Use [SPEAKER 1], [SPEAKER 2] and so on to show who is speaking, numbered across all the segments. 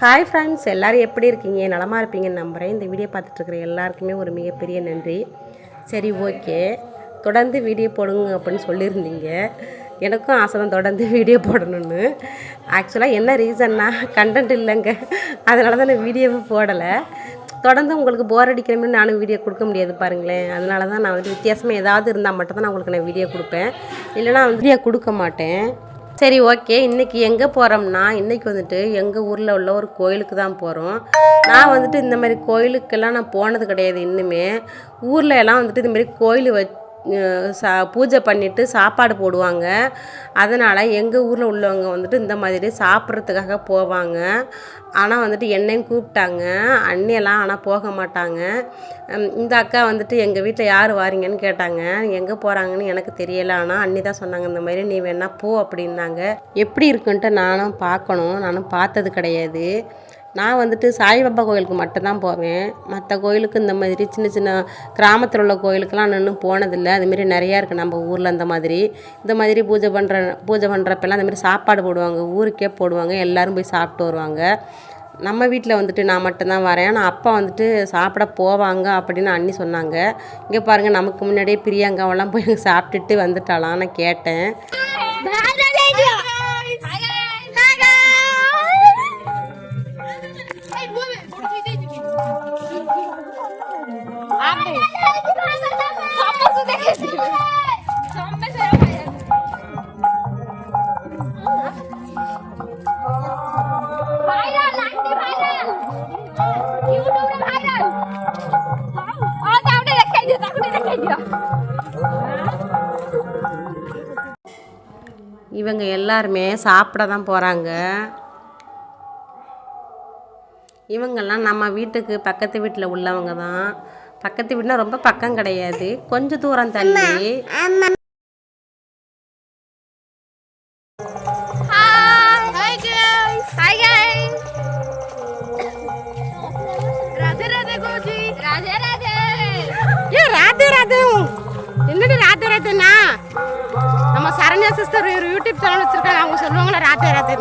[SPEAKER 1] Hi friends எல்லோரும் எப்படி இருக்கீங்க? நலமாக இருப்பீங்கன்னு நம்புகிறேன் இந்த வீடியோ பார்த்துட்ருக்குற எல்லாருக்குமே ஒரு மிகப்பெரிய நன்றி. சரி ஓகே. தொடர்ந்து வீடியோ போடுங்க அப்படின்னு சொல்லியிருந்தீங்க. எனக்கும் ஆசை தான் தொடர்ந்து வீடியோ போடணும்னு. ஆக்சுவலாக என்ன ரீசன்னா கண்டென்ட் இல்லைங்க. அதனால தான் நான் வீடியோவை போடலை. தொடர்ந்து உங்களுக்கு போர் அடிக்கிற மாதிரி நானும் வீடியோ கொடுக்க முடியாது பாருங்களேன். அதனால தான் நான் வந்து வித்தியாசமாக ஏதாவது இருந்தால் மட்டும் தான் நான் உங்களுக்கு நான் வீடியோ கொடுப்பேன். இல்லைனா வீடியோ கொடுக்க மாட்டேன். சரி ஓகே. இன்றைக்கி எங்கே போகிறோம்னா இன்றைக்கி வந்துட்டு எங்கள் ஊரில் உள்ள ஒரு கோயிலுக்கு தான் போகிறோம் நான் வந்துட்டு இந்த மாதிரி கோயிலுக்கெல்லாம் நான் போனது கிடையாது இன்னுமே. ஊரில் எல்லாம் வந்துட்டு இந்தமாரி கோயில் வச்சு சா பூஜை பண்ணிவிட்டு சாப்பாடு போடுவாங்க. அதனால் எங்கள் ஊரில் உள்ளவங்க வந்துட்டு இந்த மாதிரி சாப்பிட்றதுக்காக போவாங்க. ஆனால் வந்துட்டு என்னையும் கூப்பிட்டாங்க. அண்ணியெல்லாம் ஆனால் போக மாட்டாங்க. இந்த அக்கா வந்துட்டு எங்கள் வீட்டில் யார் வாரீங்கன்னு கேட்டாங்க. எங்கே போகிறாங்கன்னு எனக்கு தெரியலை. ஆனால் அண்ணி தான் சொன்னாங்க இந்த மாதிரி நீ வேணா போ அப்படின்னாங்க. எப்படி இருக்குன்ட்டு நானும் பார்க்கணும். நானும் பார்த்தது கிடையாது. நான் வந்துட்டு சாய்பாபா கோயிலுக்கு மட்டும்தான் போவேன். மற்ற கோயிலுக்கு இந்த மாதிரி சின்ன சின்ன கிராமத்தில் உள்ள கோயிலுக்கெல்லாம் நான் இன்னும் போனதில்லை. அதுமாரி நிறையா இருக்குது நம்ம ஊரில் இந்த மாதிரி. இந்த மாதிரி பூஜை பண்ணுற பூஜை பண்ணுறப்பெல்லாம் அந்தமாரி சாப்பாடு போடுவாங்க. ஊருக்கே போடுவாங்க. எல்லோரும் போய் சாப்பிட்டு வருவாங்க. நம்ம வீட்டில் வந்துட்டு நான் மட்டும்தான் வரேன். ஆனால் அப்பா வந்துட்டு சாப்பிட போவாங்க அப்படின்னு அண்ணி சொன்னாங்க. இங்கே பாருங்கள் நமக்கு முன்னாடியே பிரியாங்காவெல்லாம் போய் சாப்பிட்டுட்டு வந்துட்டாலாம் நான் கேட்டேன் இவங்க எல்லாருமே சாப்பிட தான் போகிறாங்க இவங்கெல்லாம் நம்ம வீட்டுக்கு பக்கத்து வீட்டில் உள்ளவங்க தான் பக்கத்து வீடுனா ரொம்ப பக்கம் கிடையாது. கொஞ்சம் தூரம் தள்ளி. ஏ ராதே ராதே. என்னடி சரண்யா சிஸ்டர் ஒரு யூடியூப் சேனல் வச்சிருக்காங்க. அவங்க சொல்லுவாங்களா ராதே ராதே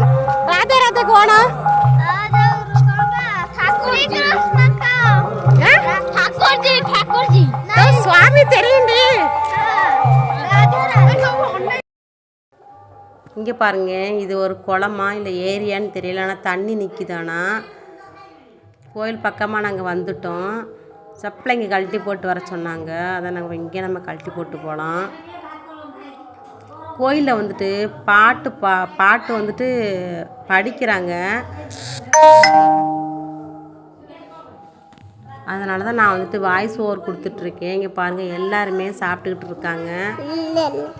[SPEAKER 1] ராதே ராதே கோணா சுவாமி தெரியுண்டி இங்கே பாருங்க இது ஒரு குளமா இல்லை ஏரியான்னு தெரியல ஆனால் தண்ணி நிற்கிதானா கோயில் பக்கமாக நாங்கள் வந்துட்டோம். சப்ளை இங்கே கழட்டி போட்டு வர சொன்னாங்க. அதை நாங்கள் இங்கே நம்ம கழட்டி போட்டு போகலாம் கோயிலில் வந்துட்டு பாட்டு பா பாட்டு வந்துட்டு படிக்கிறாங்க. அதனால தான் நான் வந்துட்டு வாய்ஸ் ஓவர் கொடுத்துட்ருக்கேன் இங்கே பாருங்கள் எல்லாருமே சாப்பிட்டுக்கிட்டு இருக்காங்க.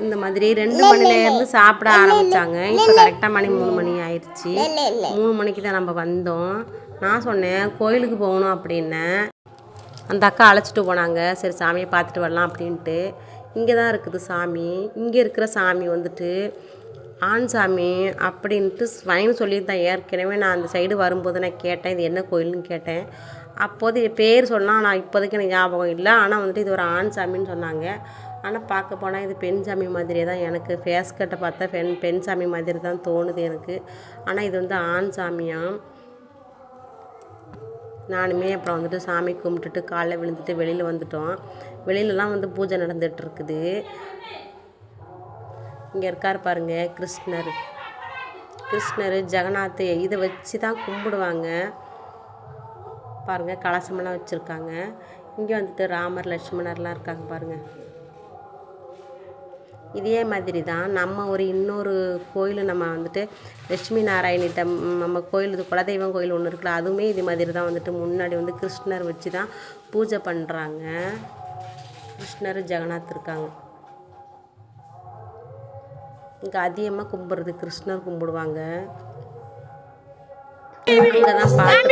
[SPEAKER 1] இந்த மாதிரி ரெண்டு மணிலேருந்து சாப்பிட ஆரம்பித்தாங்க இப்போ கரெக்டாக மணி மூணு மணி ஆயிடுச்சு. மூணு மணிக்கு தான் நம்ம வந்தோம். நான் சொன்னேன் கோயிலுக்கு போகணும் அப்படின்னேன். அந்த அக்கா அழைச்சிட்டு போனாங்க. சரி சாமியை பார்த்துட்டு வரலாம் அப்படின்ட்டு. இங்கே தான் இருக்குது சாமி. இங்கே இருக்கிற சாமி வந்துட்டு ஆண் சாமி அப்படின்ட்டு ஸ்வைன் சொல்லியிருந்தேன் ஏற்கனவே நான் அந்த சைடு வரும்போது நான் கேட்டேன் இது என்ன கோயில்னு கேட்டேன். அப்போது பேர் சொன்னால் நான் இப்போதைக்கு எனக்கு ஞாபகம் இல்லை. ஆனால் வந்துட்டு இது ஒரு ஆண் சாமின்னு சொன்னாங்க. ஆனால் பார்க்க போனால் இது பெண் சாமி மாதிரியே தான் எனக்கு. ஃபேஸ் கட்டை பார்த்தா பெண் பெண் சாமி மாதிரி தான் தோணுது எனக்கு. ஆனால் இது வந்து ஆண் சாமியாக நானுமே அப்புறம் வந்துட்டு சாமி கும்பிட்டுட்டு காலைல விழுந்துட்டு வெளியில் வந்துட்டோம். வெளியிலலாம் வந்து பூஜை நடந்துட்டு இருக்குது இங்கே இருக்கார் பாருங்கள் கிருஷ்ணர். கிருஷ்ணர் ஜெகநாத் இதை வச்சு தான் கும்பிடுவாங்க. பாருங்கள் கலசமெல்லாம் வச்சுருக்காங்க. இங்கே வந்துட்டு ராமர் லட்சுமணர்லாம் இருக்காங்க பாருங்கள் இதே மாதிரி தான் நம்ம ஒரு இன்னொரு கோயில் நம்ம வந்துட்டு லட்சுமி நாராயணிட்ட நம்ம கோயில் இது குலதெய்வம் கோயில் ஒன்று இருக்குல்ல அதுவுமே இது மாதிரி தான் வந்துட்டு முன்னாடி வந்து கிருஷ்ணர் வச்சு தான் பூஜை பண்ணுறாங்க Terus, jangan terkang, Tidak adik, emang aku berhenti terus. bangga. aku beruang, kan? Karena kenapa aku?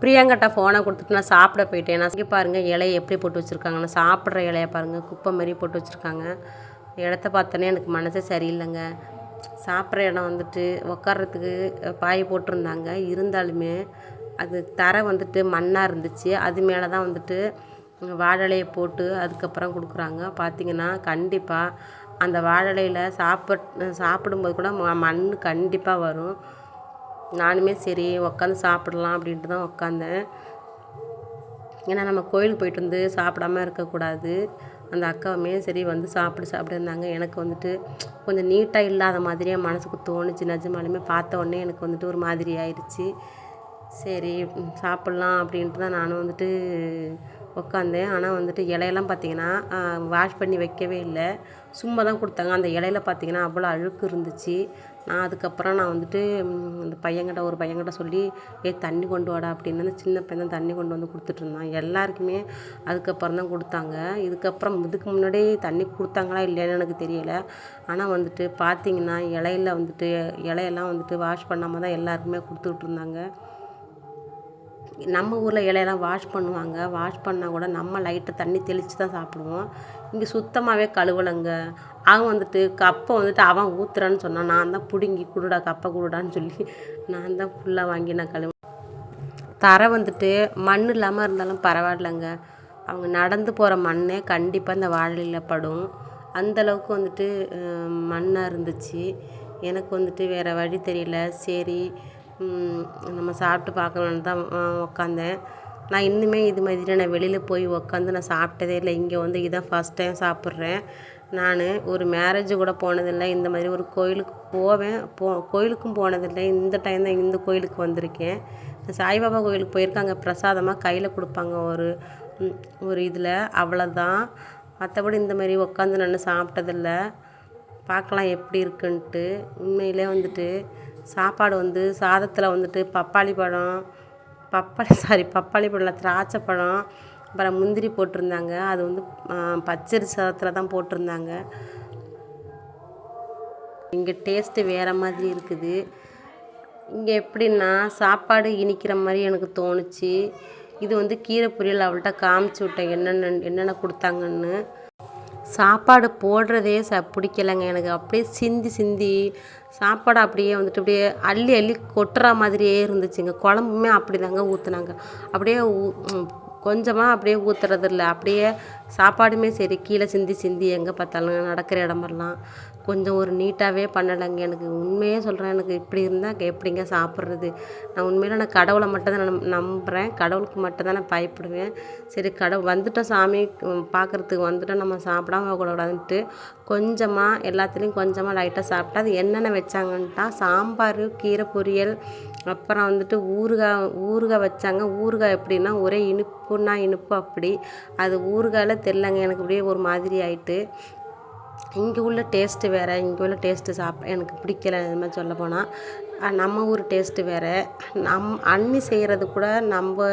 [SPEAKER 1] பிரியங்கிட்ட ஃபோனை கொடுத்துட்டு நான் சாப்பிட போயிட்டேன். நான் பாருங்க இலையை எப்படி போட்டு வச்சுருக்காங்கன்னு சாப்பிட்ற இலையை பாருங்க குப்பை மாரி போட்டு வச்சுருக்காங்க. இடத்த பார்த்தோன்னே எனக்கு மனசே சரியில்லைங்க. சாப்பிட்ற இடம் வந்துட்டு உக்காறதுக்கு பாய் போட்டிருந்தாங்க. இருந்தாலுமே அது தர வந்துட்டு மண்ணாக இருந்துச்சு. அது மேலே தான் வந்துட்டு வாழலையை போட்டு அதுக்கப்புறம் கொடுக்குறாங்க. பார்த்திங்கன்னா கண்டிப்பாக அந்த வாழலையில் சாப்பிட் சாப்பிடும்போது கூட ம மண் கண்டிப்பாக வரும். நானுமே சரி உக்காந்து சாப்பிடலாம் அப்படின்ட்டு தான் உக்காந்தேன். ஏன்னா நம்ம கோயிலுக்கு போயிட்டு வந்து சாப்பிடாம இருக்கக்கூடாது. அந்த அக்காவுமே சரி வந்து சாப்பிடு சாப்பிட்ருந்தாங்க எனக்கு வந்துட்டு கொஞ்சம் நீட்டாக இல்லாத மாதிரியே மனசுக்கு தோணுச்சு. நிஜமாலுமே பார்த்த உடனே எனக்கு வந்துட்டு ஒரு மாதிரி ஆயிடுச்சு. சரி சாப்பிட்லாம் அப்படின்ட்டு தான் நானும் வந்துட்டு உட்காந்தேன் ஆனால் வந்துட்டு இலையெல்லாம் பார்த்தீங்கன்னா வாஷ் பண்ணி வைக்கவே இல்லை. சும்மா தான் கொடுத்தாங்க. அந்த இலையில பார்த்தீங்கன்னா அவ்வளோ அழுக்கு இருந்துச்சு. நான் அதுக்கப்புறம் நான் வந்துட்டு இந்த அந்த பையன்கிட்ட ஒரு பையன்கிட்ட சொல்லி ஏ தண்ணி கொண்டு வாடா அப்படின்னு அந்த சின்ன பையன் தான் தண்ணி கொண்டு வந்து கொடுத்துட்டு இருந்தான். எல்லாருக்குமே அதுக்கப்புறம் தான் கொடுத்தாங்க. இதுக்கப்புறம் இதுக்கு முன்னாடி தண்ணி கொடுத்தாங்களா இல்லையான்னு எனக்கு தெரியலை. ஆனால் வந்துட்டு பார்த்தீங்கன்னா இலையில வந்துட்டு இலையெல்லாம் வந்துட்டு வாஷ் பண்ணாமல் தான் எல்லாருக்குமே கொடுத்துட்ருந்தாங்க இருந்தாங்க. நம்ம ஊரில் இலையெல்லாம் வாஷ் பண்ணுவாங்க. வாஷ் பண்ணால் கூட நம்ம லைட்டாக தண்ணி தெளித்து தான் சாப்பிடுவோம். இங்கே சுத்தமாகவே கழுவலைங்க. அவன் வந்துட்டு கப்பை வந்துட்டு அவன் ஊத்துறான்னு சொன்னான். நான் தான் பிடுங்கி குடுடா கப்பை குடுடான்னு சொல்லி நான் தான் ஃபுல்லாக வாங்கி நான் கழுவு தரை வந்துட்டு மண் இல்லாமல் இருந்தாலும் பரவாயில்லைங்க. அவங்க நடந்து போகிற மண்ணே கண்டிப்பாக இந்த வாழையில் படும். அந்தளவுக்கு வந்துட்டு மண்ணாக இருந்துச்சு. எனக்கு வந்துட்டு வேறு வழி தெரியல. சரி நம்ம சாப்பிட்டு பார்க்கலான்னு தான் உக்காந்தேன். நான் இன்னுமே இது மாதிரி நான் வெளியில் போய் உக்காந்து நான் சாப்பிட்டதே இல்லை. இங்கே வந்து இதான் ஃபஸ்ட் டைம் சாப்பிட்றேன். நான் ஒரு மேரேஜ் கூட போனதில்லை. இந்த மாதிரி ஒரு கோயிலுக்கு போவேன். போ கோயிலுக்கும் போனதில்லை. இந்த டைம் தான் இந்த கோயிலுக்கு வந்திருக்கேன். சாய்பாபா கோயிலுக்கு போயிருக்காங்க. பிரசாதமாக கையில் கொடுப்பாங்க ஒரு ஒரு இதில். அவ்வளோதான் மற்றபடி இந்த மாதிரி உட்காந்து நான் சாப்பிட்டதில்ல. பார்க்கலாம் எப்படி இருக்குன்ட்டு. உண்மையிலே வந்துட்டு சாப்பாடு வந்து சாதத்தில் வந்துட்டு பப்பாளி பழம் பப்பாளி சாரி பப்பாளி பழம் திராட்சை பழம் அப்புறம் முந்திரி போட்டிருந்தாங்க. அது வந்து பச்சரி சாதத்தில் தான் போட்டிருந்தாங்க. இங்கே டேஸ்ட்டு வேறு மாதிரி இருக்குது. இங்கே எப்படின்னா சாப்பாடு இனிக்கிற மாதிரி எனக்கு தோணுச்சு. இது வந்து கீரை பொரியல் அவள்கிட்ட காமிச்சு விட்டேன். என்னென்ன என்னென்ன கொடுத்தாங்கன்னு. சாப்பாடு போடுறதே ச பிடிக்கலைங்க. எனக்கு அப்படியே சிந்தி சிந்தி சாப்பாடு அப்படியே வந்துட்டு அப்படியே அள்ளி அள்ளி கொட்டுற மாதிரியே இருந்துச்சுங்க. குழம்புமே அப்படி தாங்க ஊற்றுனாங்க அப்படியே ஊ- கொஞ்சமாக அப்படியே ஊற்றுறது இல்லை அப்படியே சாப்பாடுமே சரி கீழே சிந்தி சிந்தி எங்கே பார்த்தாலும் நடக்கிற இடமெல்லாம். கொஞ்சம் ஒரு நீட்டாகவே பண்ணலைங்க. எனக்கு உண்மையே சொல்கிறேன் எனக்கு இப்படி இருந்தால் எப்படிங்க சாப்பிட்றது? நான் உண்மையில் நான் கடவுளை மட்டும் தான் நம் நம்புகிறேன் கடவுளுக்கு மட்டும் தான் நான் பயப்படுவேன். சரி கடவுள் வந்துட்டோம் சாமி பார்க்குறதுக்கு வந்துட்டோம் நம்ம சாப்பிடாம கூடாதுன்ட்டு கொஞ்சமாக எல்லாத்துலேயும் கொஞ்சமாக லைட்டாக சாப்பிட்டா அது என்னென்ன வச்சாங்கன்ட்டா சாம்பார் கீரை பொரியல் அப்புறம் வந்துட்டு ஊறுகாய் ஊறுகாய் வச்சாங்க. ஊறுகாய் எப்படின்னா ஒரே இனிப்புன்னா இனிப்பு அப்படி. அது ஊறுகாயில் தெரிலங்க எனக்கு அப்படியே ஒரு மாதிரி ஆயிட்டு. இங்கே உள்ள டேஸ்ட்டு வேறு இங்கே உள்ள டேஸ்ட்டு சாப் எனக்கு பிடிக்கல இது மாதிரி சொல்ல போனால் நம்ம ஊர் டேஸ்ட்டு வேறு. நம் அண்ணி செய்கிறது கூட நம்ம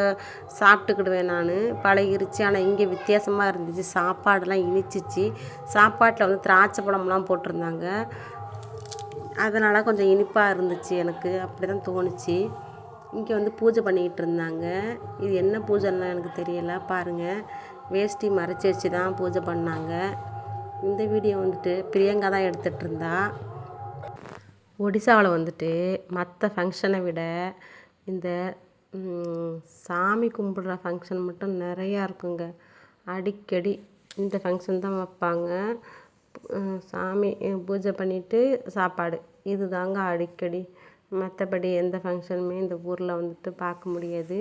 [SPEAKER 1] சாப்பிட்டுக்கிடுவேன் நான். பழகிருச்சு ஆனால் இங்கே வித்தியாசமாக இருந்துச்சு. சாப்பாடெல்லாம் இனிச்சிச்சு. சாப்பாட்டில் வந்து திராட்சை பழம்லாம் போட்டிருந்தாங்க. அதனால் கொஞ்சம் இனிப்பாக இருந்துச்சு எனக்கு. அப்படி தான் தோணுச்சு. இங்கே வந்து பூஜை பண்ணிக்கிட்டு இருந்தாங்க. இது என்ன பூஜைன்னா எனக்கு தெரியலை. பாருங்கள் வேஷ்டி மறைச்சி வச்சு தான் பூஜை பண்ணாங்க. இந்த வீடியோ வந்துட்டு பிரியங்கா தான் எடுத்துகிட்டு இருந்தா ஒடிசாவில் வந்துட்டு மற்ற ஃபங்க்ஷனை விட இந்த சாமி கும்பிட்ற ஃபங்க்ஷன் மட்டும் நிறையா இருக்குங்க. அடிக்கடி இந்த ஃபங்க்ஷன் தான் வைப்பாங்க. சாமி பூஜை பண்ணிவிட்டு சாப்பாடு. இது தாங்க அடிக்கடி. மற்றபடி எந்த ஃபங்க்ஷனுமே இந்த ஊரில் வந்துட்டு பார்க்க முடியாது.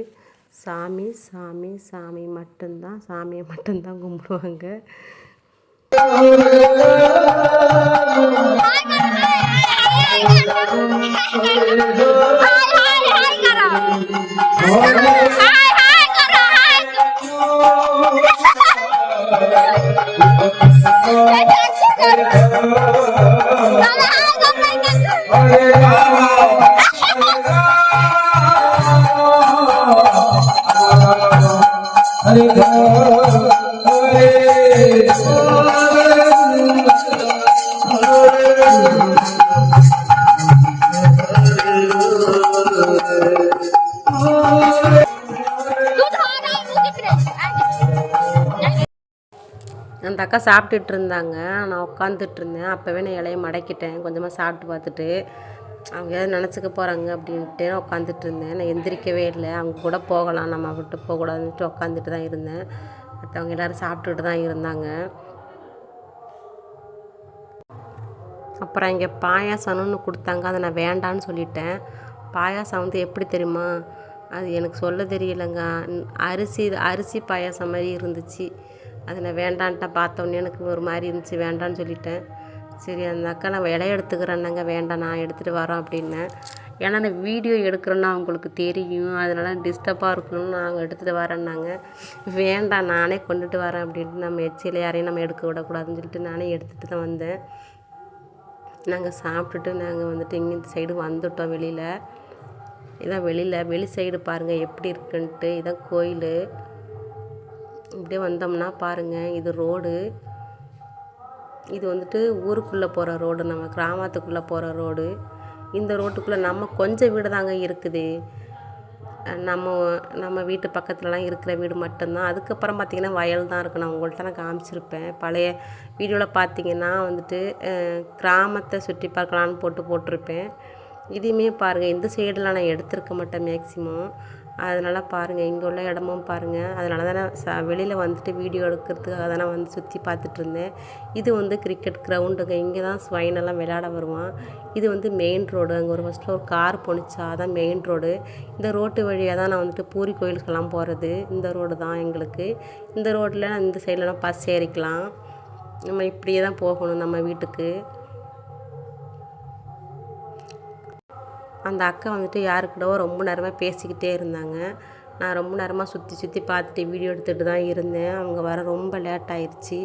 [SPEAKER 1] சாமி சாமி சாமி மட்டும்தான். சாமியை மட்டும்தான் கும்பிடுவாங்க. Oh. you. அக்கா சாப்பிட்டுட்டு இருந்தாங்க. நான் உட்காந்துட்டு இருந்தேன். அப்போவே நான் இலைய மடக்கிட்டேன். கொஞ்சமாக சாப்பிட்டு பார்த்துட்டு அவங்க ஏதாவது நினச்சிக்க போகிறாங்க அப்படின்ட்டு நான் உட்காந்துட்டு இருந்தேன். நான் எந்திரிக்கவே இல்லை. அவங்க கூட போகலாம். நம்ம விட்டு போகக்கூடாதுன்ட்டு உட்காந்துட்டு தான் இருந்தேன். மற்றவங்க எல்லோரும் சாப்பிட்டுட்டு தான் இருந்தாங்க. அப்புறம் இங்கே பாயாசம்னு கொடுத்தாங்க. அதை நான் வேண்டான்னு சொல்லிட்டேன். பாயாசம் வந்து எப்படி தெரியுமா? அது எனக்கு சொல்ல தெரியலைங்க. அரிசி அரிசி பாயாசம் மாதிரி இருந்துச்சு. அதில் வேண்டான்ட்ட பார்த்தோன்னே எனக்கு ஒரு மாதிரி இருந்துச்சு வேண்டான்னு சொல்லிட்டேன். சரி அந்த அக்கா நான் இலைய எடுத்துக்கிறேன்னாங்க வேண்டாம் நான் எடுத்துகிட்டு வரோம் அப்படின்னேன். ஏன்னா நான் வீடியோ எடுக்கிறேன்னா அவங்களுக்கு தெரியும் அதனால டிஸ்டர்பாக இருக்கணும்னு நாங்கள் எடுத்துகிட்டு வரேன்னாங்க. வேண்டாம் நானே கொண்டுட்டு வரேன் அப்படின்ட்டு நம்ம எச்சியில் யாரையும் நம்ம எடுக்க விடக்கூடாதுன்னு சொல்லிட்டு நானே எடுத்துகிட்டு தான் வந்தேன். நாங்கள் சாப்பிட்டுட்டு நாங்கள் வந்துட்டு இங்கே இந்த சைடு வந்துட்டோம் வெளியில். இதான் வெளியில் வெளி சைடு பாருங்கள் எப்படி இருக்குன்ட்டு. இதான் கோயில். இப்படியே வந்தோம்னா பாருங்கள் இது ரோடு. இது வந்துட்டு ஊருக்குள்ளே போகிற ரோடு நம்ம கிராமத்துக்குள்ளே போகிற ரோடு. இந்த ரோட்டுக்குள்ளே நம்ம கொஞ்சம் வீடு தாங்க இருக்குது. நம்ம நம்ம வீட்டு பக்கத்துலலாம் இருக்கிற வீடு மட்டும்தான். அதுக்கப்புறம் பார்த்திங்கன்னா வயல் தான் இருக்குது நான் உங்கள்கிட்ட நான் காமிச்சிருப்பேன். பழைய வீடியோவில் பார்த்தீங்கன்னா வந்துட்டு கிராமத்தை சுற்றி பார்க்கலான்னு போட்டு போட்டிருப்பேன். இதையுமே பாருங்கள் இந்த சைடெலாம் நான் எடுத்திருக்க மாட்டேன் மேக்ஸிமம் அதனால் பாருங்கள் இங்கே உள்ள இடமும் பாருங்கள் அதனால தான் நான் ச வெளியில் வந்துட்டு வீடியோ எடுக்கிறதுக்காக தான் நான் வந்து சுற்றி பார்த்துட்டு இருந்தேன். இது வந்து கிரிக்கெட் கிரவுண்டுங்க இங்கே தான் ஸ்வைனெல்லாம் விளையாட வருவான். இது வந்து மெயின் ரோடு அங்கே ஒரு ஃபஸ்ட்டில் ஒரு கார் போணுச்சா அதான் மெயின் ரோடு இந்த ரோட்டு வழியாக தான் நான் வந்துட்டு பூரி கோயிலுக்கெல்லாம் போகிறது இந்த ரோடு தான் எங்களுக்கு. இந்த ரோட்டில் இந்த சைட்லலாம் பஸ் ஏறிக்கலாம். நம்ம இப்படியே தான் போகணும் நம்ம வீட்டுக்கு. அந்த அக்கா வந்துட்டு யாருக்கிட்டவோ ரொம்ப நேரமாக பேசிக்கிட்டே இருந்தாங்க. நான் ரொம்ப நேரமாக சுற்றி சுற்றி பார்த்துட்டு வீடியோ எடுத்துகிட்டு தான் இருந்தேன். அவங்க வர ரொம்ப லேட் ஆயிடுச்சு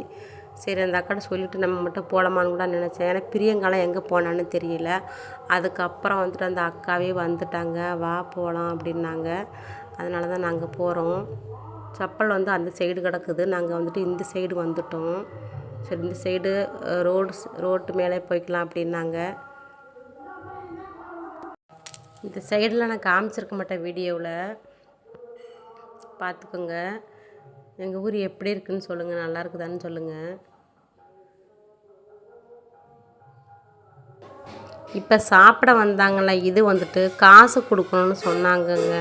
[SPEAKER 1] சரி அந்த அக்காட்ட சொல்லிவிட்டு நம்ம மட்டும் போகலாமான்னு கூட நினச்சேன். ஏன்னா பிரியங்காலம் எங்கே போனான்னு தெரியல. அதுக்கப்புறம் வந்துட்டு அந்த அக்காவே வந்துட்டாங்க. வா போகலாம் அப்படின்னாங்க. அதனால தான் நாங்கள் போகிறோம் செப்பல் வந்து அந்த சைடு கிடக்குது. நாங்கள் வந்துட்டு இந்த சைடு வந்துட்டோம். சரி இந்த சைடு ரோடு ரோட்டு மேலே போய்க்கலாம் அப்படின்னாங்க. இந்த சைடில் நான் காமிச்சிருக்க மாட்டேன் வீடியோவில் பார்த்துக்கோங்க எங்கள் ஊர் எப்படி இருக்குன்னு சொல்லுங்கள் நல்லா இருக்குதான்னு சொல்லுங்கள் இப்போ சாப்பிட வந்தாங்கல்ல இது வந்துட்டு காசு கொடுக்கணும்னு சொன்னாங்கங்க.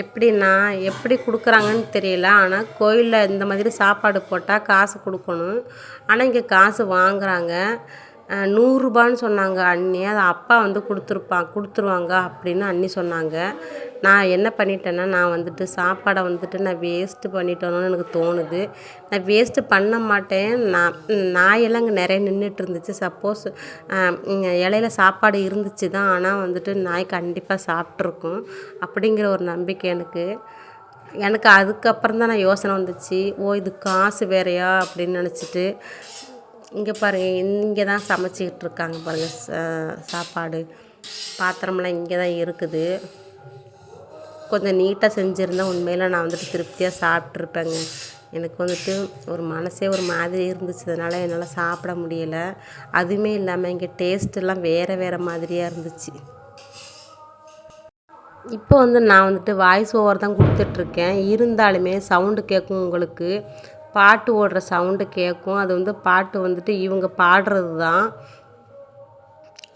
[SPEAKER 1] எப்படின்னா எப்படி கொடுக்குறாங்கன்னு தெரியல. ஆனால் கோயிலில் இந்த மாதிரி சாப்பாடு போட்டால் காசு கொடுக்கணும். ஆனால் இங்கே காசு வாங்குகிறாங்க நூறுரூபான்னு சொன்னாங்க அண்ணி. அதை அப்பா வந்து கொடுத்துருப்பான் கொடுத்துருவாங்க அப்படின்னு அண்ணி சொன்னாங்க. நான் என்ன பண்ணிட்டேன்னா நான் வந்துட்டு சாப்பாடை வந்துட்டு நான் வேஸ்ட்டு பண்ணிட்டேனோன்னு எனக்கு தோணுது. நான் வேஸ்ட்டு பண்ண மாட்டேன். நான் நாயெல்லாம் அங்கே நிறைய நின்றுட்டு இருந்துச்சு சப்போஸ் இலையில சாப்பாடு இருந்துச்சு தான். ஆனால் வந்துட்டு நாய் கண்டிப்பாக சாப்பிட்ருக்கும் அப்படிங்கிற ஒரு நம்பிக்கை எனக்கு. எனக்கு அதுக்கப்புறம் தான் நான் யோசனை வந்துச்சு. ஓ இது காசு வேறையா அப்படின்னு நினச்சிட்டு இங்கே பாருங்கள் இங்கே தான் சமைச்சிக்கிட்டு இருக்காங்க பாருங்கள் சாப்பாடு. பாத்திரம்லாம் இங்கே தான் இருக்குது. கொஞ்சம் நீட்டாக செஞ்சுருந்தா உண்மையில் நான் வந்துட்டு திருப்தியாக சாப்பிட்ருப்பேங்க எனக்கு வந்துட்டு ஒரு மனசே ஒரு மாதிரி இருந்துச்சு. அதனால் என்னால் சாப்பிட முடியலை. அதுவுமே இல்லாமல் இங்கே டேஸ்ட்டெல்லாம் வேறு வேறு மாதிரியாக இருந்துச்சு. இப்போ வந்து நான் வந்துட்டு வாய்ஸ் ஓவர் தான் கொடுத்துட்ருக்கேன் இருந்தாலுமே சவுண்டு கேட்கும் உங்களுக்கு. பாட்டு ஓடுற சவுண்டு கேட்கும் அது வந்து பாட்டு வந்துட்டு இவங்க பாடுறது தான்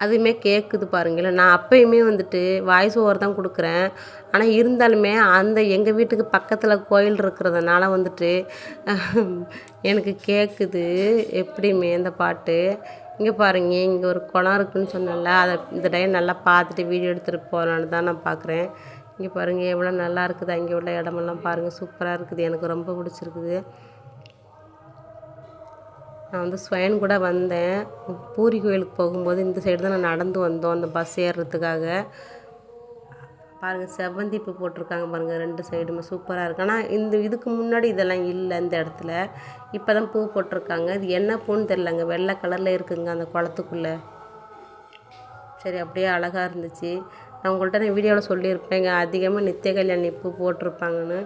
[SPEAKER 1] அதுவுமே கேட்குது பாருங்களேன் நான் அப்பயுமே வந்துட்டு வாய்ஸ் ஓவர் தான் கொடுக்குறேன். ஆனால் இருந்தாலுமே அந்த எங்கள் வீட்டுக்கு பக்கத்தில் கோயில் இருக்கிறதுனால வந்துட்டு எனக்கு கேட்குது எப்படியுமே அந்த பாட்டு. இங்கே பாருங்க இங்கே ஒரு குளம் இருக்குதுன்னு சொன்னேன்ல அதை இந்த டைம் நல்லா பார்த்துட்டு வீடியோ எடுத்துகிட்டு போகலான்னு தான் நான் பார்க்குறேன் இங்கே பாருங்கள் எவ்வளோ நல்லா இருக்குது அங்கே உள்ள இடமெல்லாம் பாருங்கள் சூப்பராக இருக்குது. எனக்கு ரொம்ப பிடிச்சிருக்குது. நான் வந்து ஸ்வயன் கூட வந்தேன். பூரி கோயிலுக்கு போகும்போது இந்த சைடு தான் நான் நடந்து வந்தோம் அந்த பஸ் ஏறுறதுக்காக. பாருங்கள் செவ்வந்தி பூ போட்டிருக்காங்க பாருங்கள் ரெண்டு சைடுமே சூப்பராக இருக்குது ஆனால் இந்த இதுக்கு முன்னாடி இதெல்லாம் இல்லை இந்த இடத்துல. இப்போ தான் பூ போட்டிருக்காங்க. இது என்ன பூன்னு தெரிலங்க வெள்ளை கலரில் இருக்குங்க அந்த குளத்துக்குள்ளே. சரி அப்படியே அழகாக இருந்துச்சு. நான் உங்கள்கிட்ட நான் வீடியோவில் சொல்லியிருப்பேங்க அதிகமாக நித்திய கல்யாணி பூ போட்டிருப்பாங்கன்னு.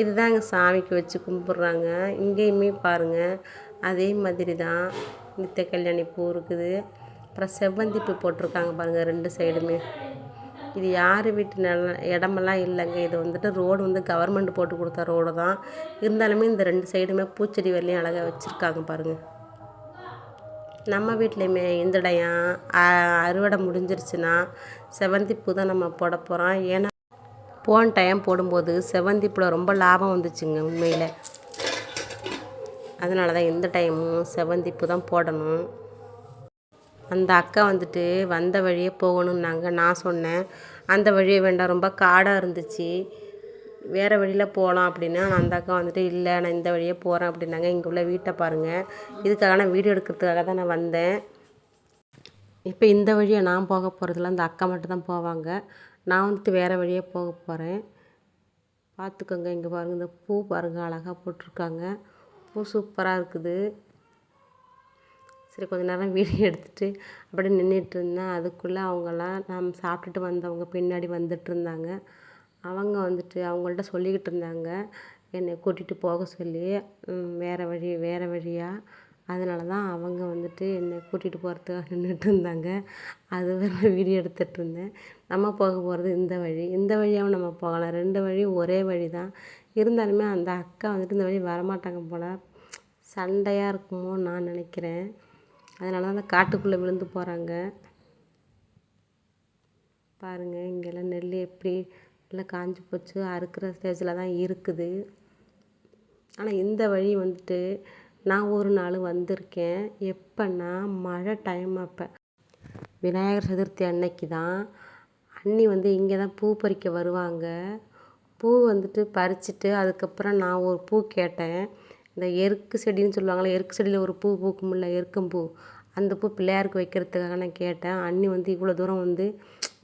[SPEAKER 1] இதுதான் எங்கள் சாமிக்கு வச்சு கும்பிட்றாங்க. இங்கேயுமே பாருங்கள் அதே மாதிரி தான் நித்த கல்யாணி பூ இருக்குது. அப்புறம் செவ்வந்தி பூ போட்டிருக்காங்க பாருங்கள் ரெண்டு சைடுமே. இது யார் வீட்டு நில இடமெல்லாம் இல்லைங்க. இது வந்துட்டு ரோடு வந்து கவர்மெண்ட் போட்டு கொடுத்த ரோடு தான். இருந்தாலுமே இந்த ரெண்டு சைடுமே பூச்செடி வரலையும் அழகாக வச்சுருக்காங்க பாருங்கள் நம்ம வீட்லேயுமே இந்த டயம் அறுவடை முடிஞ்சிருச்சுன்னா செவந்தி பூ தான் நம்ம போட போகிறோம் ஏன்னா போன டைம் போடும்போது செவந்தி பூவில் ரொம்ப லாபம் வந்துச்சுங்க உண்மையில். அதனால தான் இந்த டைமும் செவந்திப்பு பூ தான் போடணும். அந்த அக்கா வந்துட்டு வந்த வழியே போகணுன்னாங்க நான் சொன்னேன். அந்த வழியே வேண்டாம் ரொம்ப காடாக இருந்துச்சு. வேறு வழியில் போகலாம் அப்படின்னா. ஆனால் அந்த அக்கா வந்துட்டு இல்லை நான் இந்த வழியே போகிறேன் அப்படின்னாங்க. இங்கே உள்ள வீட்டை பாருங்கள் இதுக்காக நான் வீடியோ எடுக்கிறதுக்காக தான் நான் வந்தேன். இப்போ இந்த வழியை நான் போக போகிறதில்ல அந்த அக்கா மட்டும் தான் போவாங்க. நான் வந்துட்டு வேறு வழியே போக போகிறேன் பார்த்துக்கோங்க இங்கே பாருங்கள் இந்த பூ பாருங்கள் அழகாக போட்டிருக்காங்க. பூ சூப்பராக இருக்குது. சரி கொஞ்ச நேரம் வீடியோ எடுத்துகிட்டு அப்படியே நின்றுட்டு இருந்தேன். அதுக்குள்ளே அவங்கெல்லாம் நாம் சாப்பிட்டுட்டு வந்தவங்க பின்னாடி வந்துட்டு இருந்தாங்க. அவங்க வந்துட்டு அவங்கள்ட்ட சொல்லிக்கிட்டு இருந்தாங்க. என்னை கூட்டிகிட்டு போக சொல்லி வேறு வழி வேறு வழியாக அதனால தான் அவங்க வந்துட்டு என்னை கூட்டிகிட்டு போகிறதுக்காக நின்றுட்டு இருந்தாங்க. அது வரை வீடியோ எடுத்துகிட்டு இருந்தேன். நம்ம போக போகிறது இந்த வழி இந்த வழியாகவும் நம்ம போகலாம். ரெண்டு வழியும் ஒரே வழி தான் இருந்தாலுமே அந்த அக்கா வந்துட்டு இந்த வழி வரமாட்டாங்க போல். சண்டையாக இருக்குமோ நான் நினைக்கிறேன். அதனால தான் அந்த காட்டுக்குள்ளே விழுந்து போகிறாங்க பாருங்கள் இங்கெல்லாம் நெல் எப்படி நல்லா காஞ்சி போச்சு. அறுக்கிற ஸ்டேஜில் தான் இருக்குது. ஆனால் இந்த வழி வந்துட்டு நான் ஒரு நாள் வந்திருக்கேன். எப்போன்னா மழை டைம் அப்போ. விநாயகர் சதுர்த்தி அன்னைக்கு தான். அண்ணி வந்து இங்கே தான் பூ பறிக்க வருவாங்க. பூ வந்துட்டு பறிச்சுட்டு அதுக்கப்புறம் நான் ஒரு பூ கேட்டேன். இந்த எருக்கு செடின்னு சொல்லுவாங்கள்ல எருக்கு செடியில் ஒரு பூ பூக்கும்ல எருக்கம்பூ அந்த பூ பிள்ளையாருக்கு வைக்கிறதுக்காக நான் கேட்டேன். அண்ணி வந்து இவ்வளோ தூரம் வந்து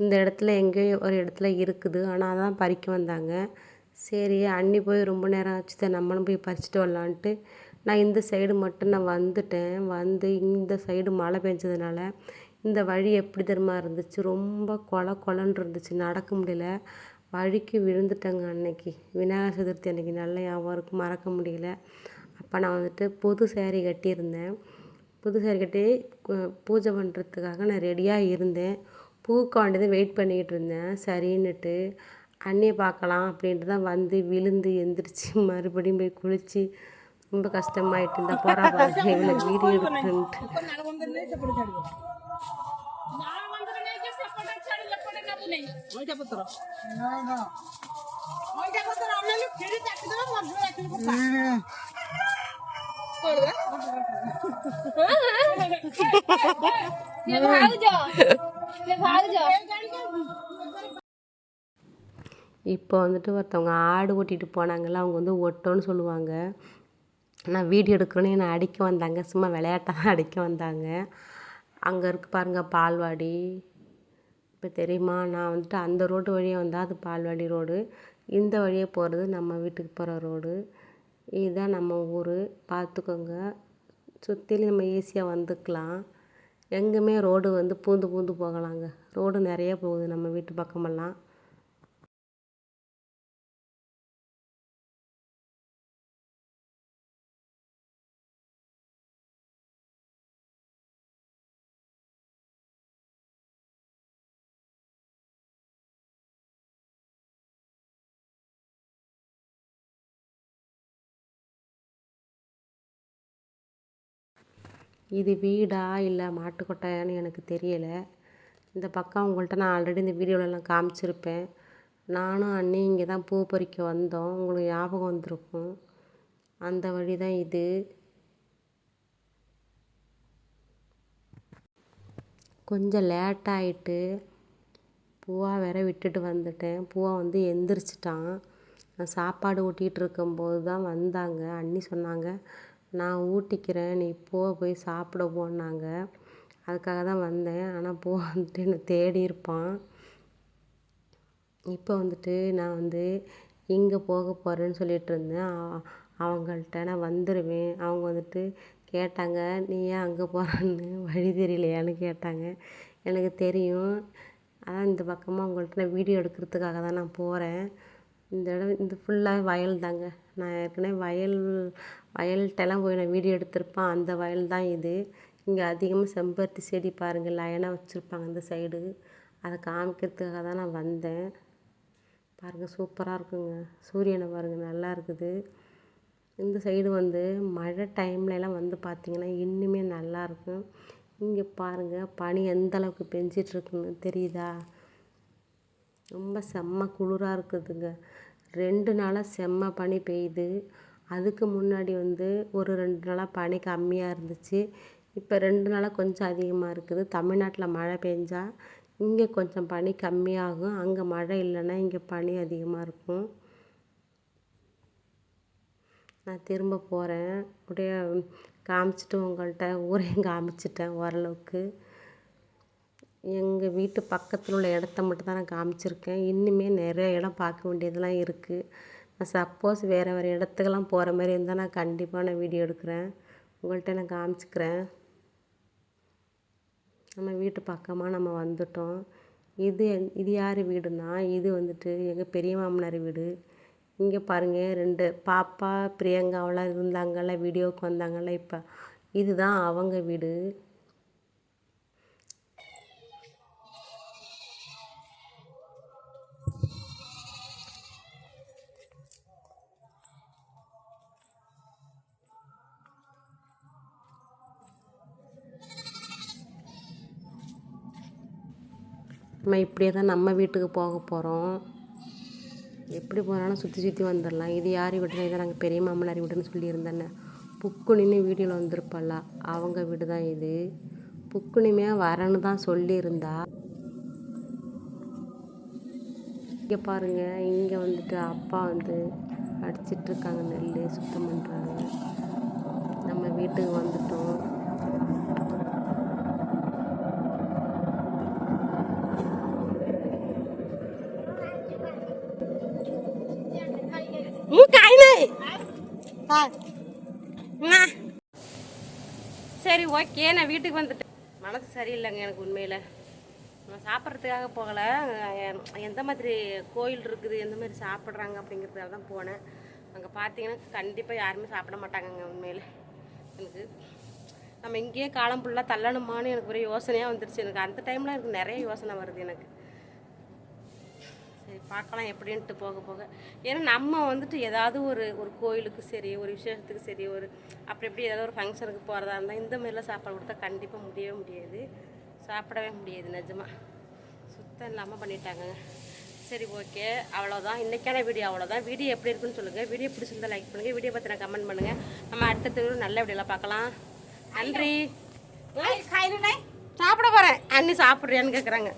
[SPEAKER 1] இந்த இடத்துல எங்கேயோ ஒரு இடத்துல இருக்குது. ஆனால் அதான் பறிக்க வந்தாங்க. சரி அண்ணி போய் ரொம்ப நேரம் ஆச்சு. தான் நம்மளும் போய் பறிச்சுட்டு வரலான்ட்டு நான் இந்த சைடு மட்டும் நான் வந்துட்டேன். வந்து இந்த சைடு மழை பெஞ்சதுனால இந்த வழி எப்படி தெரியுமா இருந்துச்சு? ரொம்ப கொல கொலன்னு இருந்துச்சு. நடக்க முடியல. வழிக்கு விழுந்துட்டேங்க அன்னைக்கு. விநாயகர் சதுர்த்தி அன்னைக்கு நல்ல ஞாபகம் இருக்கு. மறக்க முடியல. அப்போ நான் வந்துட்டு புது சேரீ கட்டியிருந்தேன். புது சேரீ கட்டி பூஜை பண்ணுறதுக்காக நான் ரெடியாக இருந்தேன். பூக்காண்டிது வெயிட் பண்ணிக்கிட்டு இருந்தேன். சரின்னுட்டு அண்ணியை பார்க்கலாம் அப்படின்ட்டு தான் வந்து விழுந்து எந்திரிச்சு மறுபடியும் போய் குளித்து ரொம்ப கஷ்டமாயிட்டு இந்த போகிறா பாருங்க இவ்வளோ வீடியோ இப்போ வந்துட்டு ஒருத்தவங்க ஆடு ஓட்டிகிட்டு போனாங்கல்ல அவங்க வந்து ஒட்டோன்னு சொல்லுவாங்க. நான் வீடியோ எடுக்கிறோன்னு என்னை அடிக்க வந்தாங்க சும்மா விளையாட்டாக அடிக்க வந்தாங்க. அங்கே இருக்கு பாருங்கள் பால்வாடி. இப்போ தெரியுமா நான் வந்துட்டு அந்த ரோட்டு வழியாக வந்தால் அது பால்வாடி ரோடு இந்த வழியே போகிறது நம்ம வீட்டுக்கு போகிற ரோடு இதுதான் நம்ம ஊர். பார்த்துக்கோங்க. சுற்றிலும் நம்ம ஈஸியாக வந்துக்கலாம். எங்கேயுமே ரோடு வந்து பூந்து பூந்து போகலாங்க. ரோடு நிறைய போகுது நம்ம வீட்டு பக்கமெல்லாம். இது வீடா இல்லை மாட்டுக்கொட்டாயான்னு எனக்கு தெரியலை. இந்த பக்கம் உங்கள்கிட்ட நான் ஆல்ரெடி இந்த வீடியோலலாம் காமிச்சிருப்பேன். நானும் அண்ணி இங்கே தான் பூ பறிக்க வந்தோம். உங்களுக்கு ஞாபகம் வந்திருக்கும். அந்த வழி தான் இது. கொஞ்சம் லேட் ஆயிட்டு பூவா வேற விட்டுட்டு வந்துட்டேன். பூவா வந்து எந்திரிச்சிட்டான். நான் சாப்பாடு ஊட்டிகிட்டு இருக்கும்போது தான் வந்தாங்க. அண்ணி சொன்னாங்க நான் ஊட்டிக்கிறேன் நீ போ போய் சாப்பிட போன்னாங்க. அதுக்காக தான் வந்தேன். ஆனால் போ வந்துட்டு என்னை தேடி இருப்பான். இப்போ வந்துட்டு நான் வந்து இங்கே போக போகிறேன்னு சொல்லிட்டு இருந்தேன். அவங்கள்ட்ட நான் வந்துடுவேன் அவங்க வந்துட்டு கேட்டாங்க நீ ஏன் அங்கே போகிறன்னு வழி தெரியலையான்னு கேட்டாங்க. எனக்கு தெரியும். அதான் இந்த பக்கமாக உங்கள்கிட்ட நான் வீடியோ எடுக்கிறதுக்காக தான் நான் போகிறேன் இந்த இடம் இந்த ஃபுல்லாக வயல் தாங்க நான் ஏற்கனவே வயல் வயல்கிட்டலாம் போய் நான் வீடியோ எடுத்திருப்பேன். அந்த வயல் தான் இது. இங்கே அதிகமாக செம்பருத்தி செடி பாருங்கள் லைனாக வச்சுருப்பாங்க இந்த சைடு அதை காமிக்கிறதுக்காக தான் நான் வந்தேன். பாருங்கள் சூப்பராக இருக்குங்க. சூரியனை பாருங்கள் நல்லா இருக்குது. இந்த சைடு வந்து மழை டைம்லலாம் வந்து பார்த்திங்கன்னா இன்னுமே நல்லாயிருக்கும் இங்கே பாருங்கள் பனி எந்த அளவுக்கு பெஞ்சிட்ருக்குன்னு தெரியுதா? ரொம்ப செம்ம குளிராக இருக்குதுங்க. ரெண்டு நாளாக செம்ம பனி பெய்யுது. அதுக்கு முன்னாடி வந்து ஒரு ரெண்டு நாளாக பனி கம்மியாக இருந்துச்சு. இப்போ ரெண்டு நாளாக கொஞ்சம் அதிகமாக இருக்குது. தமிழ்நாட்டில் மழை பெஞ்சா இங்கே கொஞ்சம் பனி கம்மியாகும். அங்கே மழை இல்லைன்னா இங்கே பனி அதிகமாக இருக்கும். நான் திரும்ப போகிறேன் அப்படியே காமிச்சிட்டு உங்கள்கிட்ட ஊரையும் காமிச்சிட்டேன் ஓரளவுக்கு. எங்கள் வீட்டு பக்கத்தில் உள்ள இடத்த மட்டும் தான் நான் காமிச்சிருக்கேன். இன்னுமே நிறைய இடம் பார்க்க வேண்டியதெல்லாம் இருக்குது சப்போஸ் வேறு வேறு இடத்துக்கெல்லாம் போகிற மாதிரி இருந்தால் நான் கண்டிப்பாக நான் வீடியோ எடுக்கிறேன். உங்கள்கிட்ட நான் காமிச்சிக்கிறேன். நம்ம வீட்டு பக்கமாக நம்ம வந்துட்டோம். இது இது யார் வீடுனா இது வந்துட்டு எங்கள் பெரிய மாமனார் வீடு. இங்கே பாருங்கள் ரெண்டு பாப்பா பிரியங்காவெல்லாம் இருந்தாங்கல்ல வீடியோவுக்கு வந்தாங்கல்ல இப்போ. இதுதான் அவங்க வீடு. நம்ம இப்படியே தான் நம்ம வீட்டுக்கு போக போகிறோம் எப்படி போனாலும் சுற்றி சுற்றி வந்துடலாம் இது யார் வீட்டில் இதை நாங்கள் பெரிய மாமனார் வீடுன்னு சொல்லியிருந்தேன்னு புக்குனின்னு வீடியோவில் வந்திருப்பாள அவங்க வீடு தான் இது. புக்குனிமையாக வரேன்னு தான் சொல்லியிருந்தா. இங்கே பாருங்க இங்கே வந்துட்டு அப்பா வந்து அடிச்சிட்ருக்காங்க நெல் சுத்தம் பண்ணுறாங்க நம்ம வீட்டுக்கு வந்துட்டோம். சரி ஓகே நான் வீட்டுக்கு வந்துட்டேன். மனசு சரியில்லைங்க எனக்கு உண்மையில். நான் சாப்பிட்றதுக்காக போகலை. எந்த மாதிரி கோயில் இருக்குது எந்த மாதிரி சாப்பிட்றாங்க அப்படிங்கிறதுக்காக தான் போனேன். அங்கே பார்த்தீங்கன்னா கண்டிப்பாக யாருமே சாப்பிட மாட்டாங்கங்க உண்மையில். எனக்கு நம்ம இங்கேயே காலம் ஃபுல்லாக தள்ளணுமான்னு எனக்கு ஒரே யோசனையாக வந்துருச்சு. எனக்கு அந்த டைமில் எனக்கு நிறைய யோசனை வருது எனக்கு. பார்க்கலாம் எப்படின்ட்டு போக போக. ஏன்னா நம்ம வந்துட்டு ஏதாவது ஒரு ஒரு கோயிலுக்கு சரி ஒரு விசேஷத்துக்கு சரி ஒரு அப்படி எப்படி ஏதாவது ஒரு ஃபங்க்ஷனுக்கு போகிறதா இருந்தால் இந்த மாதிரிலாம் சாப்பாடு கொடுத்தா கண்டிப்பாக முடியவே முடியாது. சாப்பிடவே முடியாது நிஜமாக சுத்தம் இல்லாமல் பண்ணிட்டாங்க. சரி ஓகே அவ்வளோதான் இன்றைக்கான வீடியோ அவ்வளோதான் வீடியோ எப்படி இருக்குன்னு சொல்லுங்கள் வீடியோ பிடிச்சிருந்தா லைக் பண்ணுங்கள் வீடியோ பற்றி நான் கமெண்ட் பண்ணுங்கள் நம்ம அடுத்த அடுத்தடுத்த நல்ல வீடியோலாம் பார்க்கலாம். நன்றி. சாப்பிட போகிறேன் அண்ணி சாப்பிட்றியான்னு கேட்குறாங்க